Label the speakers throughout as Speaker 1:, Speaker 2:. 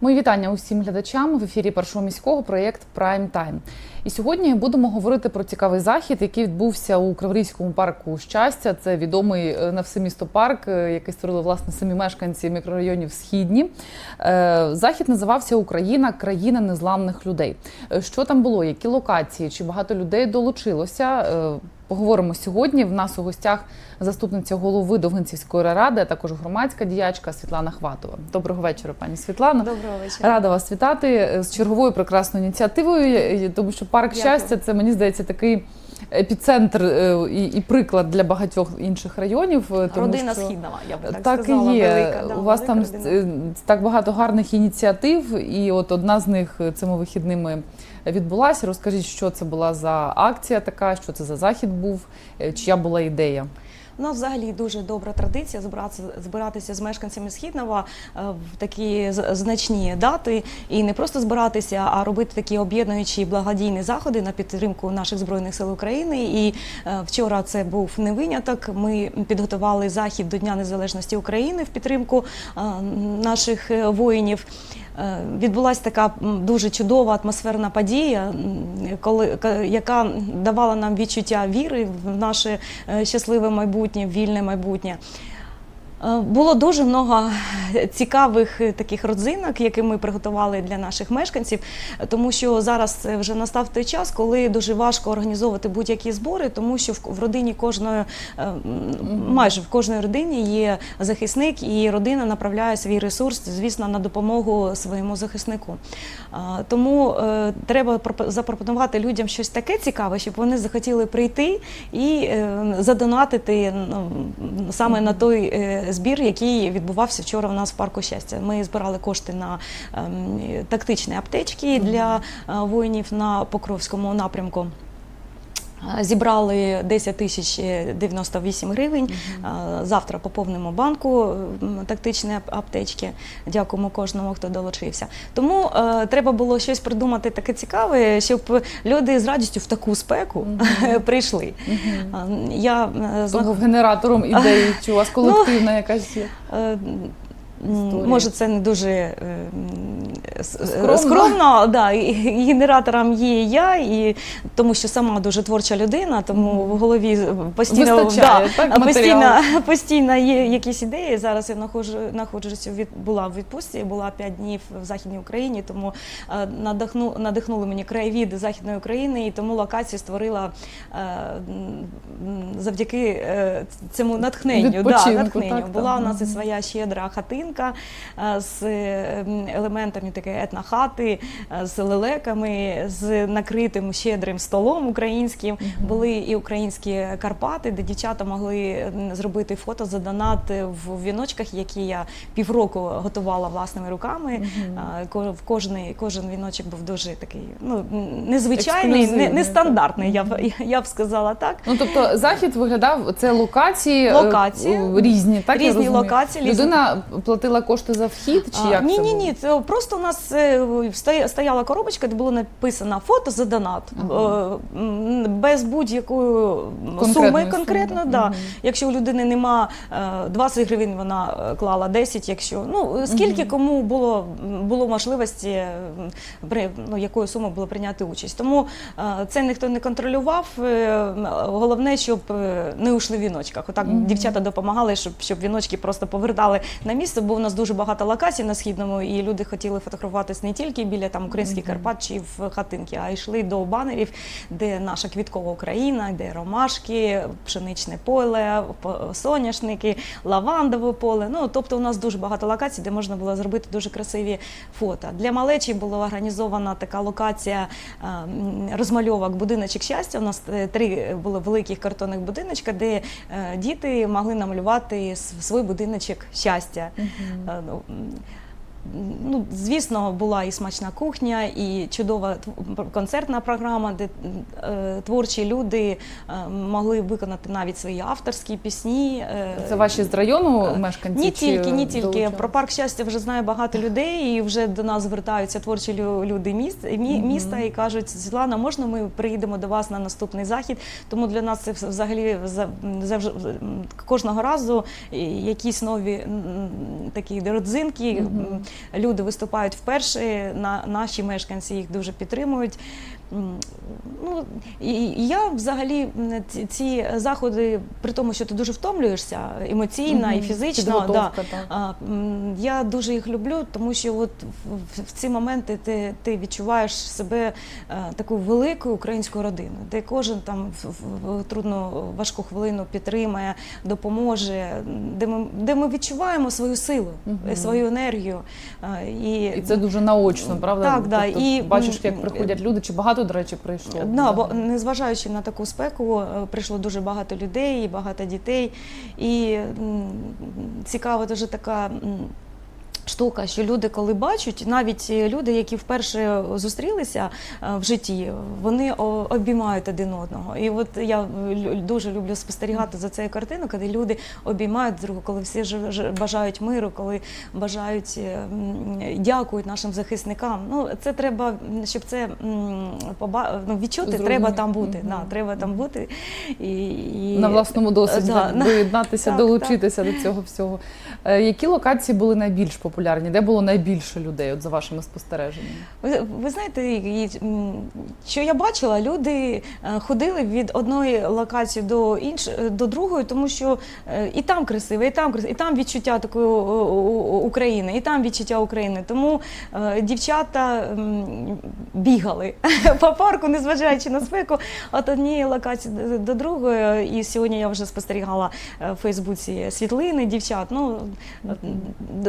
Speaker 1: Мої вітання усім глядачам в ефірі першого міського проєкт Прайм Тайм. І сьогодні будемо говорити про цікавий захід, який відбувся у Криворізькому парку щастя. Це відомий е, на все місто парк, е, який створили власне самі мешканці мікрорайонів Східні. Е, Захід називався Україна країна незламних людей. Що там було? Які локації? Чи багато людей долучилося? Поговоримо сьогодні. В нас у гостях заступниця голови Довгинцівської ради, а також громадська діячка Світлана Хватова. Доброго вечора, пані Світлана.
Speaker 2: Доброго вечора.
Speaker 1: Рада вас вітати е, з черговою прекрасною ініціативою, е, тому що парк
Speaker 2: Дякую.
Speaker 1: щастя це мені здається такий епіцентр е, і, і приклад для багатьох інших районів. Тому
Speaker 2: Родина
Speaker 1: що...
Speaker 2: східнова, я би так,
Speaker 1: Так
Speaker 2: сказала.
Speaker 1: і є.
Speaker 2: Велика, да,
Speaker 1: У вас там
Speaker 2: родина.
Speaker 1: так багато гарних ініціатив, і от одна з них цими вихідними відбулася. Розкажіть, що це була за акція така, що це за захід був, е, чия була ідея?
Speaker 2: У нас взагалі дуже добра традиція збиратися, збиратися з мешканцями Східного е, в такі значні дати і не просто збиратися, а робити такі об'єднуючі благодійні заходи на підтримку наших збройних сил України. І е, вчора це був не виняток. Ми підготували захід до Дня Незалежності України в підтримку наших воїнів. Е, Відбулася така дуже чудова атмосферна подія, коли ка- яка давала нам відчуття віри в наше е, щасливе майбутнє, вільне майбутнє. Е, Було дуже много цікавих е, таких родзинок, які ми приготували для наших мешканців, тому що зараз е, вже настав той час, коли дуже важко організовувати будь-які збори, тому що в родині кожної, майже в кожній родині є захисник, і родина направляє свій ресурс, звісно, на допомогу своєму захиснику. Тому треба пропо- запропонувати людям щось таке цікаве, щоб вони захотіли прийти і задонатити саме на той збір, який відбувався вчора у нас в парку щастя. Ми збирали кошти на ем, тактичні аптечки для е, воїнів на Покровському напрямку. Е, Зібрали 10 тисяч 98 гривень. Е, Завтра поповнимо банку м, тактичні аптечки. Дякуємо кожному, хто долучився. Тому е, треба було щось придумати таке цікаве, щоб люди з радістю в таку спеку прийшли. Я е,
Speaker 1: генератором ідеї, чи у вас колективна якась є? Історія.
Speaker 2: Може, це не дуже е, е,
Speaker 1: Скромно.
Speaker 2: скромно да, і- і генератором є я, і тому що сама дуже творча людина, тому в голові постійно,
Speaker 1: Вистачає, так,
Speaker 2: постійно, постійно є якісь ідеї. Зараз я знаходжуся від була в відпустці, була 5 днів в Західній Україні, тому е, надихну, надихнули мені краєвіди Західної України, і тому локацію створила е, завдяки е, цьому натхненню. Да, натхненню.
Speaker 1: так, так.
Speaker 2: Була у нас і своя щедра хатинка е, з е, елементами такої етнохати, е, з лелеками, з накритим щедрим столом українським. Були і українські Карпати, де дівчата могли зробити фото за донат в віночках, які я півроку готувала власними руками. В кожний кожен віночок був дуже такий ну незвичайний, не, нестандартний. Я б я б сказала так.
Speaker 1: Ну тобто захід виглядав це локації, е,
Speaker 2: Локації.
Speaker 1: різні, так
Speaker 2: Різні
Speaker 1: розумію?
Speaker 2: локації,
Speaker 1: Людина платила кошти за вхід, чи як
Speaker 2: ні,
Speaker 1: це
Speaker 2: ні, ні. Це просто у нас е, стояла коробочка, де було написано фото за донат
Speaker 1: Ага.
Speaker 2: Е, без будь-якої суми. Конкретно,
Speaker 1: да. Мгм.
Speaker 2: Якщо у людини нема е, 20 гривень, вона е, клала 10, Якщо ну скільки
Speaker 1: Мгм.
Speaker 2: кому було було можливості е, при ну, якою сумою було прийняти участь. Тому е, це ніхто не контролював. Е, Головне, щоб е, не ушли в віночках. Отак
Speaker 1: Мгм.
Speaker 2: дівчата допомагали, щоб, щоб віночки просто повертали на місце, бо у нас дуже багато локацій на східному, і люди хотіли фотографуватись не тільки біля там українських. Карпат чи в хатинки, а йшли до банерів, де наша квіткова Україна, де ромашки, пшеничне поле, по- соняшники, лавандове поле. Ну тобто, у нас дуже багато локацій, де можна було зробити дуже красиві фото. Для малечі була організована така локація е, розмальовок будиночок щастя. У нас е, три були великих картонних будиночка, де е, діти могли намалювати свій будиночок щастя.
Speaker 1: Мгм.
Speaker 2: Е, ну, м, Ну, звісно, була і смачна кухня, і чудова концертна програма, де е, творчі люди е, могли виконати навіть свої авторські пісні. е,
Speaker 1: Це ваші з району
Speaker 2: Е,
Speaker 1: мешканці? чи
Speaker 2: тільки, не тільки про парк щастя вже знає багато людей, і вже до нас звертаються творчі лю- люди міст, мі- міста і кажуть: Світлана, можна ми приїдемо до вас на наступний захід? Тому для нас це взагалі за- кожного разу якісь нові такі родзинки.
Speaker 1: Мгм.
Speaker 2: Люди виступають вперше, на наші мешканці їх дуже підтримують. Ну і і я взагалі ці, заходи, при тому, що ти дуже втомлюєшся емоційно і
Speaker 1: Мгм.
Speaker 2: фізично, да,
Speaker 1: Підготовка, так.
Speaker 2: а, м, Я дуже їх люблю, тому що от в, ці моменти ти, ти відчуваєш себе е, такою великою українською родиною, де кожен там в, в- в трудну важку хвилину підтримає, допоможе, де ми, де ми відчуваємо свою силу, е, свою енергію. е, І,
Speaker 1: І це дуже наочно, правда?
Speaker 2: Так, да,
Speaker 1: Тобто
Speaker 2: і,
Speaker 1: бачиш, як приходять люди, чи багато, до речі, прийшло?
Speaker 2: Да, бо незважаючи на таку спеку, е, прийшло дуже багато людей, багато дітей. І цікава дуже така. Штука, що люди, коли бачать, навіть е, люди, які вперше зустрілися е, в житті, вони обіймають один одного. І от я дуже люблю спостерігати за цією картиною, коли люди обіймають другу, коли всі ж- бажають миру, коли бажають е, дякують нашим захисникам. Ну це треба, щоб це поба- ну, відчути,
Speaker 1: Зрозуміти.
Speaker 2: треба там бути.
Speaker 1: Мгм.
Speaker 2: Да, треба там бути і, і...
Speaker 1: На власному досвіді
Speaker 2: Да,
Speaker 1: так,
Speaker 2: на-
Speaker 1: доєднатися,
Speaker 2: так,
Speaker 1: долучитися до цього всього. Е, Які локації були найбільш популярні? Де було найбільше людей, от за вашими спостереженнями?
Speaker 2: Ви, ви знаєте, що я бачила, люди е, ходили від одної локації до іншої до другої, тому що е, і там красиво, і там красиво, і там відчуття такої України, і там відчуття України. Тому е, дівчата бігали по парку, незважаючи на спеку, від однієї локації до- другої. І сьогодні я вже спостерігала е, в Фейсбуці світлини дівчат. Ну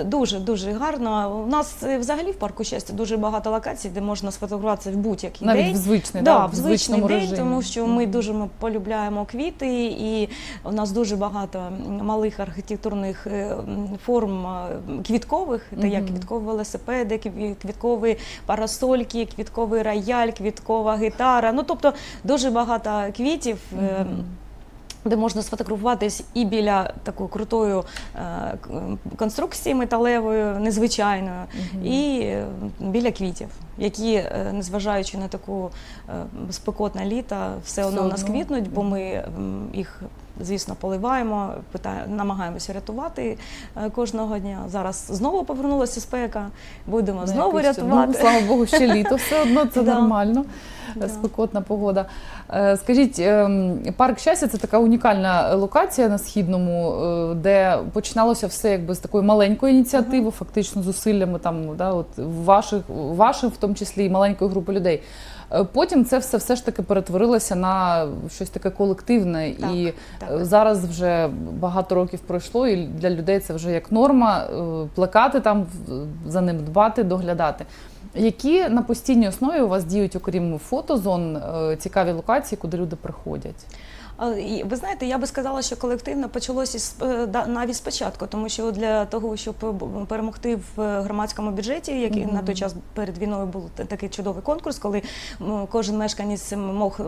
Speaker 2: дуже дуже гарно. У нас е, взагалі в парку щастя дуже багато локацій, де можна сфотографуватися в будь-який
Speaker 1: Навіть
Speaker 2: день.
Speaker 1: в звичний,
Speaker 2: Да,
Speaker 1: да,
Speaker 2: в звичний день,
Speaker 1: режимі.
Speaker 2: тому що ми дуже ми полюбляємо квіти, і у нас дуже багато малих архітектурних е, форм е, квіткових, де як квіткові велосипеди, квіткові парасольки, квітковий рояль, квіткова гітара. Ну тобто дуже багато квітів. е,
Speaker 1: Мгм.
Speaker 2: Де можна сфотографуватись і біля такої крутої е, конструкції металевої, незвичайної,
Speaker 1: Мгм.
Speaker 2: і е, біля квітів, які, е, незважаючи на таку е, спекотне літо, все одно у нас квітнуть, бо ми їх. Звісно, поливаємо, питає, намагаємося рятувати е, кожного дня. Зараз знову повернулася спека, будемо
Speaker 1: Ну,
Speaker 2: знову рятувати.
Speaker 1: Ну, слава Богу, ще літо, все одно це нормально. Спекотна погода. Е, Скажіть, ем, парк щастя це така унікальна локація на східному, е, де починалося все якби з такої маленької ініціативи, фактично зусиллями там, да, от ваших, ваших, в тому числі і маленької групи людей. Е, Потім це все все ж таки перетворилося на щось таке колективне,
Speaker 2: Так,
Speaker 1: і
Speaker 2: так.
Speaker 1: е, зараз вже багато років пройшло, і для людей це вже як норма е, плекати там, за ним дбати, доглядати. Які на постійній основі у вас діють, окрім фотозон, е, цікаві локації, куди люди приходять?
Speaker 2: Ви знаєте, я би сказала, що колективно почалося е, навіть спочатку, тому що для того, щоб е, перемогти в громадському бюджеті, який
Speaker 1: Мгм.
Speaker 2: на той час перед війною був такий чудовий конкурс, коли кожен мешканець мог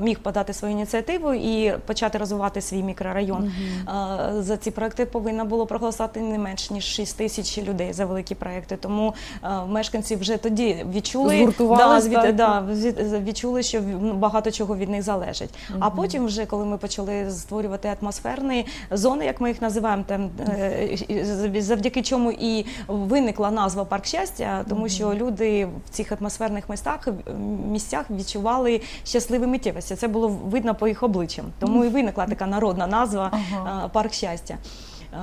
Speaker 2: міг подати свою ініціативу і почати розвивати свій мікрорайон. А, За ці проекти повинно було проголосувати не менш ніж 6 тисяч людей за великі проекти. Тому мешканці вже тоді відчули да, звід- да, відчули, що ну, багато чого від них залежить. А потім, вже коли ми почали створювати атмосферні зони, як ми їх називаємо, там е, завдяки чому і виникла назва парк щастя, тому що люди в цих атмосферних містах місцях відчували щасливі миттєвості. Це було видно по їх обличчям. Тому і виникла така народна назва
Speaker 1: Ага.
Speaker 2: е, парк щастя. Е,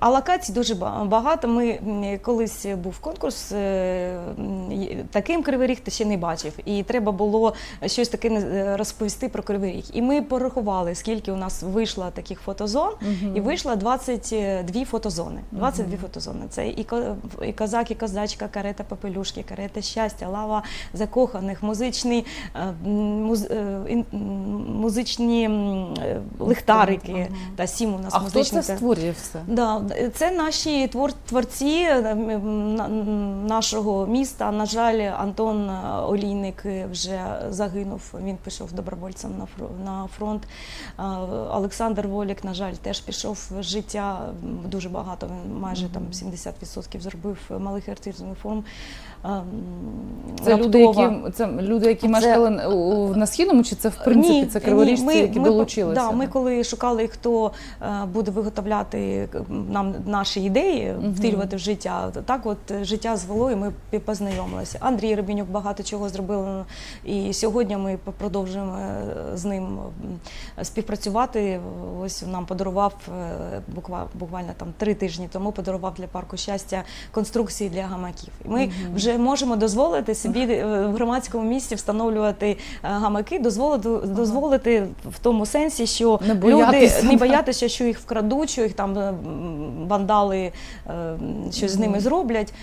Speaker 2: А локацій дуже багато. Ми колись був конкурс, е, таким Кривий Ріг ти ще не бачив. І треба було щось таке розповісти про Кривий Ріг. І ми порахували, скільки у нас вийшло таких фотозон,
Speaker 1: Мгм.
Speaker 2: і вийшло 22 фотозони. 22 фотозони. Це і ко- і козак, і козачка, карета попелюшки, карета щастя, лава закоханих, музичні, е, муз- е, музичні е.
Speaker 1: Ага.
Speaker 2: Та сім у нас
Speaker 1: А хто
Speaker 2: музичних.
Speaker 1: Це створює все?
Speaker 2: Да, це наші твор, творці е, м, на- м, нашого міста. На жаль, Антон е, Олійник е, вже загинув. Він пішов добровольцем на фронт. Е, Олександр Волік, на жаль, теж пішов з життя. Дуже багато. Він майже там 70% зробив малих артистичних форм. Е, м,
Speaker 1: Це люди, які це люди, які
Speaker 2: Це-
Speaker 1: мешкали на східному, чи це в принципі
Speaker 2: Ні,
Speaker 1: це
Speaker 2: ні,
Speaker 1: криворіжці,
Speaker 2: ми-
Speaker 1: які
Speaker 2: ми,
Speaker 1: долучилися?
Speaker 2: Да, ми коли шукали, хто е, буде виготовляти виготовляти нам наші ідеї, втілювати в життя. Так, от е, життя звело, і ми познайомилися. Андрій Рибінюк багато чого зробив, і сьогодні ми продовжуємо е, з ним співпрацювати. Ось нам подарував е, буква- буквально там три тижні тому. Подарував для парку щастя конструкції для гамаків. Ми вже можемо дозволити собі е, в громадському місці встановлювати е, гамаки, дозволити, дозволити в тому сенсі, що
Speaker 1: Не
Speaker 2: люди не боятися, що їх вкрадуть, що їх там е, м, вандали е, щось з ними зроблять.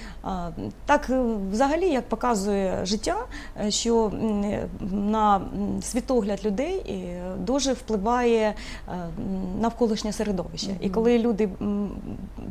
Speaker 2: Так, е, взагалі, як показує життя, е, що е, на світогляд людей е, дуже впливає е, навколишнє середовище. І коли люди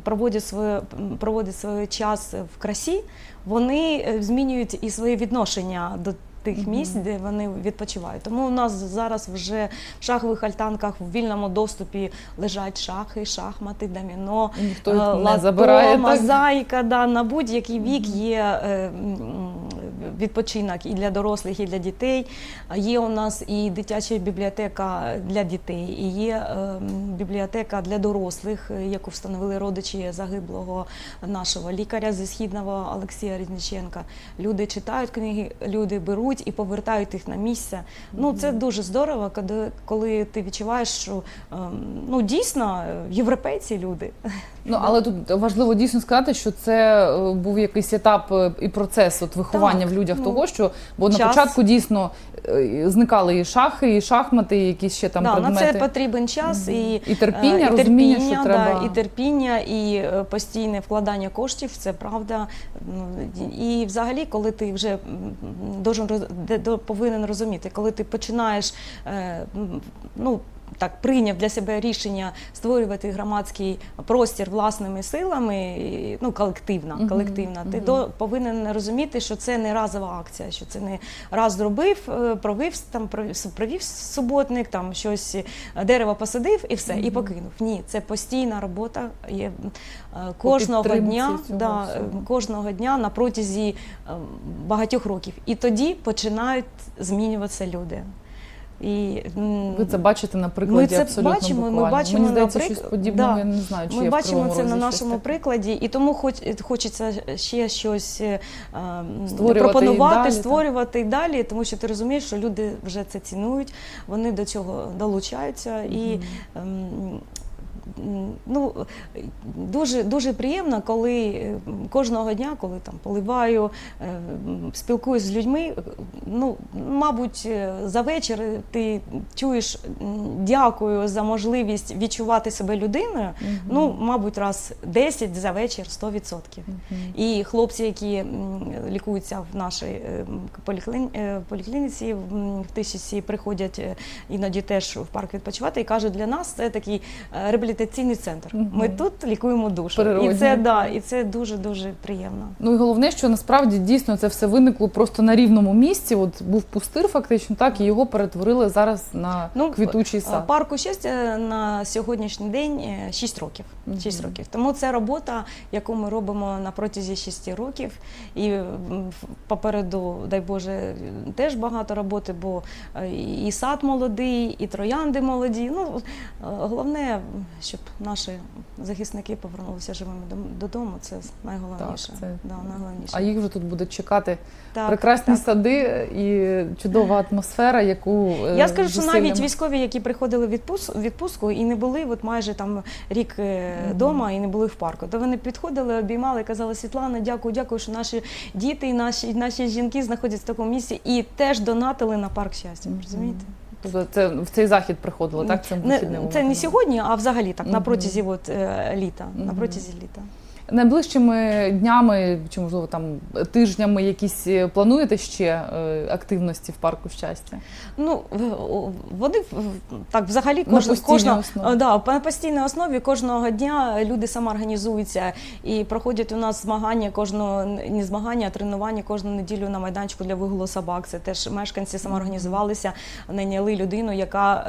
Speaker 2: проводять своє проводять свій час в красі, вони е, змінюють і своє відношення до тих місць, де вони відпочивають. Тому у нас зараз вже в шахових альтанках в вільному доступі лежать шахи, шахмати, доміно,
Speaker 1: І ніхто їх
Speaker 2: е,
Speaker 1: не забирає.
Speaker 2: мозаїка. Да, на будь-який вік є е, відпочинок і для дорослих, і для дітей. Є у нас і дитяча бібліотека для дітей, і є е, бібліотека для дорослих, яку встановили родичі загиблого нашого лікаря зі східного Олексія Різниченка. Люди читають книги, люди беруть і повертають їх на місце. Ну це дуже здорово, коли, коли ти відчуваєш, що ем, ну дійсно е, європейці люди.
Speaker 1: Ну але тут важливо дійсно сказати, що це е, був якийсь етап е, і процес от виховання
Speaker 2: Так,
Speaker 1: в людях
Speaker 2: ну,
Speaker 1: того, що бо на початку дійсно зникали і шахи, і шахмати, і якісь ще там
Speaker 2: да, на це потрібен час і,
Speaker 1: І терпіння,
Speaker 2: і
Speaker 1: розуміння,
Speaker 2: терпіння,
Speaker 1: що треба.
Speaker 2: да, і терпіння, і постійне вкладання коштів, це правда. Ну, І взагалі, коли ти вже должен повинен розуміти, коли ти починаєш е, ну. Так, прийняв для себе рішення створювати громадський простір власними силами, ну колективна, колективна. Ти до повинен розуміти, що це не разова акція, що це не раз зробив, е, провів там провів, суботник, там щось е, дерево посадив і все, і покинув. Ні, це постійна робота. Є е, кожного дня, да, кожного дня на протязі е, багатьох років. І тоді починають змінюватися люди. І,
Speaker 1: Ви це бачите на прикладі
Speaker 2: це
Speaker 1: абсолютно
Speaker 2: бачимо, ми бачимо
Speaker 1: Мені здається,
Speaker 2: на
Speaker 1: щось
Speaker 2: подібне.
Speaker 1: подібного
Speaker 2: да.
Speaker 1: я не знаю, чи
Speaker 2: Ми
Speaker 1: я
Speaker 2: бачимо
Speaker 1: в
Speaker 2: це на нашому
Speaker 1: таке.
Speaker 2: прикладі, і тому хоч, хочеться ще щось е,
Speaker 1: Створювати
Speaker 2: пропонувати,
Speaker 1: і далі,
Speaker 2: створювати і далі, тому що ти розумієш, що люди вже це цінують, вони до цього долучаються і. ем, м, Ну, дуже, дуже приємно, коли е, кожного дня, коли там поливаю, е, спілкуюсь з людьми. е, Ну, мабуть, за вечір ти чуєш дякую за можливість відчувати себе людиною.
Speaker 1: Мгм.
Speaker 2: Ну, мабуть, раз 10 за вечір 100%.
Speaker 1: Мгм.
Speaker 2: І хлопці, які лікуються в нашій е, поліклініці в Тисячі, приходять іноді теж в парк відпочивати і кажуть, для нас це такий е, реабілітаційний центр.
Speaker 1: Мгм.
Speaker 2: Ми тут лікуємо душу.
Speaker 1: Природньо.
Speaker 2: І це да, і це дуже дуже приємно.
Speaker 1: Ну і головне, що насправді дійсно це все виникло просто на рівному місці. От був пустир, фактично, так і його перетворили зараз на
Speaker 2: Ну,
Speaker 1: квітучий
Speaker 2: Е,
Speaker 1: сад.
Speaker 2: Парку щастя на сьогоднішній день 6 років.
Speaker 1: Мгм.
Speaker 2: 6 років. Тому це робота, яку ми робимо на протязі 6 років. І попереду, дай Боже, теж багато роботи, бо е, і сад молодий, і троянди молоді. Ну, е, головне, щоб наші захисники повернулися живими дом- додому. Це найголовніше.
Speaker 1: Так, це-
Speaker 2: Да, найголовніше.
Speaker 1: А їх вже тут буде чекати
Speaker 2: Так,
Speaker 1: прекрасні
Speaker 2: так.
Speaker 1: сади і чудова атмосфера, яку е,
Speaker 2: Я скажу, що навіть
Speaker 1: зусиллями-
Speaker 2: військові, які приходили в відпус- відпустку і не були от майже там рік вдома і не були в парку, то вони підходили, обіймали, казали Світлана, дякую, дякую, що наші діти і наші, наші жінки знаходяться в такому місці і теж донатили на парк щастя.
Speaker 1: Мгм.
Speaker 2: Розумієте?
Speaker 1: Тобто це в цей захід приходило, так? Цим
Speaker 2: Не, це не сьогодні, а взагалі так, на протязі от, е, літа. На протязі літа.
Speaker 1: Найближчими днями чи можливо там тижнями якісь е, плануєте ще е, активності в парку щастя?
Speaker 2: Ну, вони так взагалі
Speaker 1: На
Speaker 2: кожна, кожна
Speaker 1: основі.
Speaker 2: Да, на постійній основі кожного дня люди самоорганізуються і проходять у нас змагання кожного не змагання, а тренування кожну неділю на майданчику для вигулу собак. Це теж мешканці самоорганізувалися, найняли людину, яка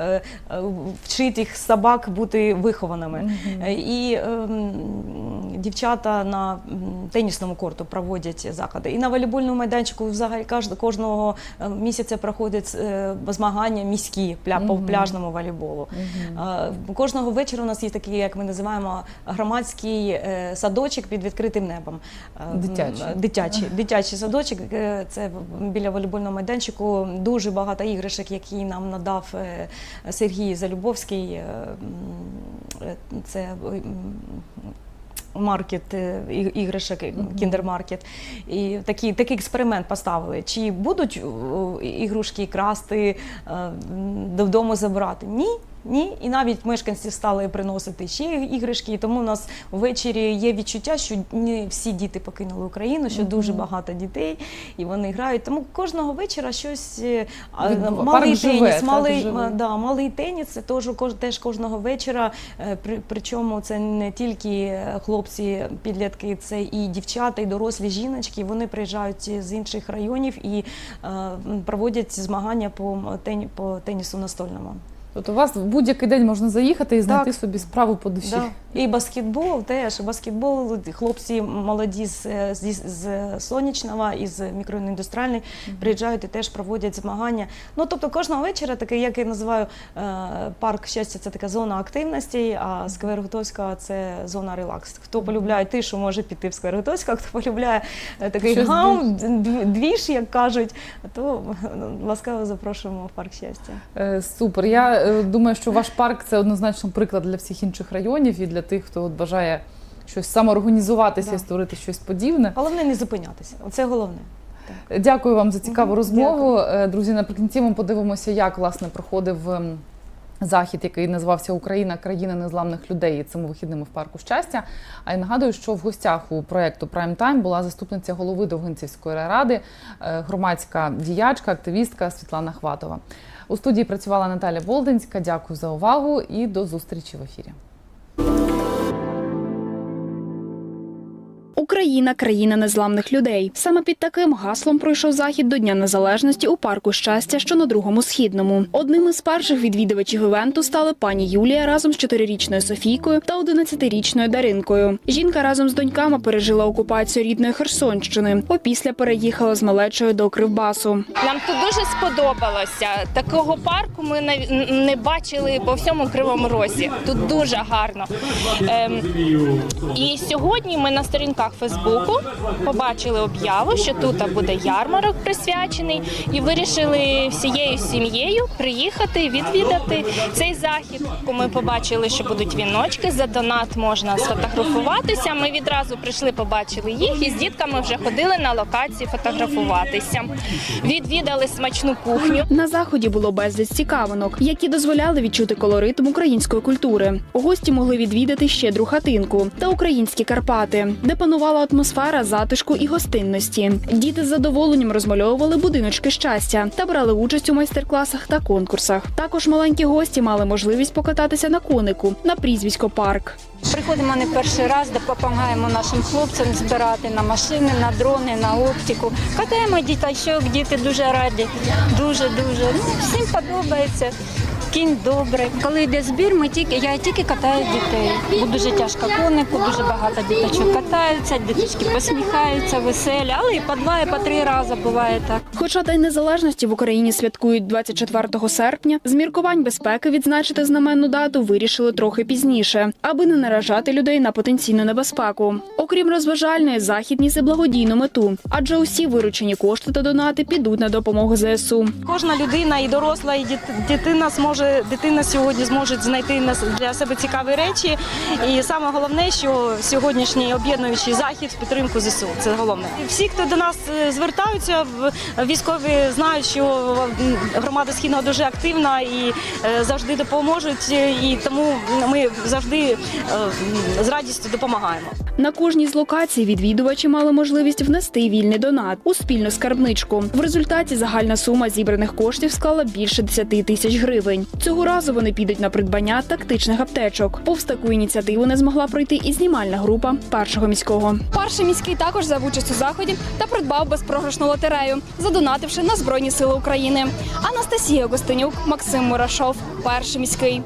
Speaker 2: е, вчить їх собак бути вихованими.
Speaker 1: Мгм.
Speaker 2: Е, І ем, дівчата дівчата на тенісному корту проводять заходи. І на волейбольному майданчику взагалі кожного е, місяця проходять е, змагання міські пля, по пляжному волейболу. Е, Кожного вечора у нас є такий, як ми називаємо, громадський садочок під відкритим небом.
Speaker 1: Дитячий.
Speaker 2: Дитячий, дитячий садочок. Це біля волейбольного майданчику. Дуже багато іграшок, які нам надав Сергій Залюбовський. Це маркет е, іграшок, кіндермаркет. І такий, такий експеримент поставили. Чи будуть іграшки ігрушки красти, е, додому забирати? Ні. Ні, і навіть мешканці стали приносити ще іграшки. І тому у нас ввечері є відчуття, що не всі діти покинули Україну, що дуже багато дітей, і вони грають. Тому кожного вечора щось е, малий
Speaker 1: парк
Speaker 2: теніс,
Speaker 1: так,
Speaker 2: малий,
Speaker 1: живе.
Speaker 2: да, малий теніс це теж, теж кожного вечора. Е, при- Причому це не тільки е, хлопці, підлітки, це і дівчата, і дорослі жіночки. Вони приїжджають з інших районів і е, проводять змагання по тенісу настольному.
Speaker 1: Тобто у вас в будь-який день можна заїхати і знайти
Speaker 2: Так.
Speaker 1: собі справу по душі.
Speaker 2: Да. І баскетбол теж. Баскетбол, хлопці молоді з, з, з Сонячного і з мікроіндустріальної приїжджають і теж проводять змагання. Ну тобто кожного вечора, таке, як я називаю е, парк щастя, це така зона активності, а сквер Готовська це зона релакс. Хто полюбляє тишу, може піти в сквер Готовська, хто полюбляє е, такий
Speaker 1: Щось
Speaker 2: гам, двіж, як кажуть, то ласкаво запрошуємо в парк щастя.
Speaker 1: Е, Супер. Я е, думаю, що ваш парк це однозначно приклад для всіх інших районів і для тих, хто от бажає щось самоорганізуватися і створити щось подібне.
Speaker 2: Головне не зупинятися. Оце головне.
Speaker 1: Дякую вам за цікаву
Speaker 2: Мгм,
Speaker 1: розмову. Е, Друзі, наприкінці ми подивимося, як власне проходив ем, захід, який називався Україна країна незламних людей і цими вихідними в парку щастя. А я нагадую, що в гостях у проєкту Прайм Тайм була заступниця голови Довгинцівської ради, е, громадська діячка, активістка Світлана Хватова. У студії працювала Наталя Болдинська. Дякую за увагу і до зустрічі в ефірі.
Speaker 3: Música Україна країна незламних людей. Саме під таким гаслом пройшов захід до Дня Незалежності у парку щастя, що на другому східному. Одним із перших відвідувачів івенту стали пані Юлія разом з чотирирічною Софійкою та одинадцятирічною Даринкою. Жінка разом з доньками пережила окупацію рідної Херсонщини. Опісля переїхала з малечою до Кривбасу.
Speaker 4: Нам тут дуже сподобалося. Такого парку ми не бачили по всьому Кривому Розі. Тут дуже гарно. Ем, і сьогодні ми на сторінках Фейсбуку побачили об'яву, що тут буде ярмарок присвячений, і вирішили всією сім'єю приїхати відвідати цей захід. Ми побачили, що будуть віночки. За донат можна сфотографуватися. Ми відразу прийшли, побачили їх, і з дітками вже ходили на локації фотографуватися. Відвідали смачну кухню.
Speaker 3: На заході було безліч цікавинок, які дозволяли відчути колоритм української культури. Гості могли відвідати щедру хатинку та українські Карпати, де панувала атмосфера затишку і гостинності. Діти з задоволенням розмальовували будиночки щастя та брали участь у майстер-класах та конкурсах. Також маленькі гості мали можливість покататися на конику на прізвисько парк.
Speaker 5: Приходимо не перший раз, допомагаємо нашим хлопцям збирати на машини, на дрони, на оптику. Катаємо діточок, діти дуже раді, дуже дуже. Ну всім подобається. Кінь добрий. Коли йде збір, ми тільки я тільки катаю дітей. Бо дуже тяжко конику, дуже багато діточок катаються, діточки посміхаються, веселі, але і по два, і по три рази буває так.
Speaker 3: Хоча День Незалежності в Україні святкують 24 серпня, з міркувань безпеки відзначити знаменну дату вирішили трохи пізніше, аби не наражати людей на потенційну небезпеку. Окрім розважальної, захід ніс і благодійну мету, адже усі виручені кошти та донати підуть на допомогу ЗСУ.
Speaker 2: Кожна людина, і доросла, і дитина зможе дитина сьогодні зможе знайти на для себе цікаві речі. І саме головне, що сьогоднішній об'єднуючий захід в підтримку ЗСУ. Це головне. Всі, хто до нас е, звертаються, військові знають, що громада східного дуже активна і е, завжди допоможуть. І тому ми завжди е, з радістю допомагаємо.
Speaker 3: На кожній з локацій відвідувачі мали можливість внести вільний донат у спільну скарбничку. В результаті загальна сума зібраних коштів склала більше 10 тисяч гривень. Цього разу вони підуть на придбання тактичних аптечок. Повз таку ініціативу не змогла пройти і знімальна група першого міського.
Speaker 6: Перший міський також взяв участь у заході та придбав безпрограшну лотерею, задонативши на Збройні Сили України. Анастасія Костенюк, Максим Мурашов, перший міський.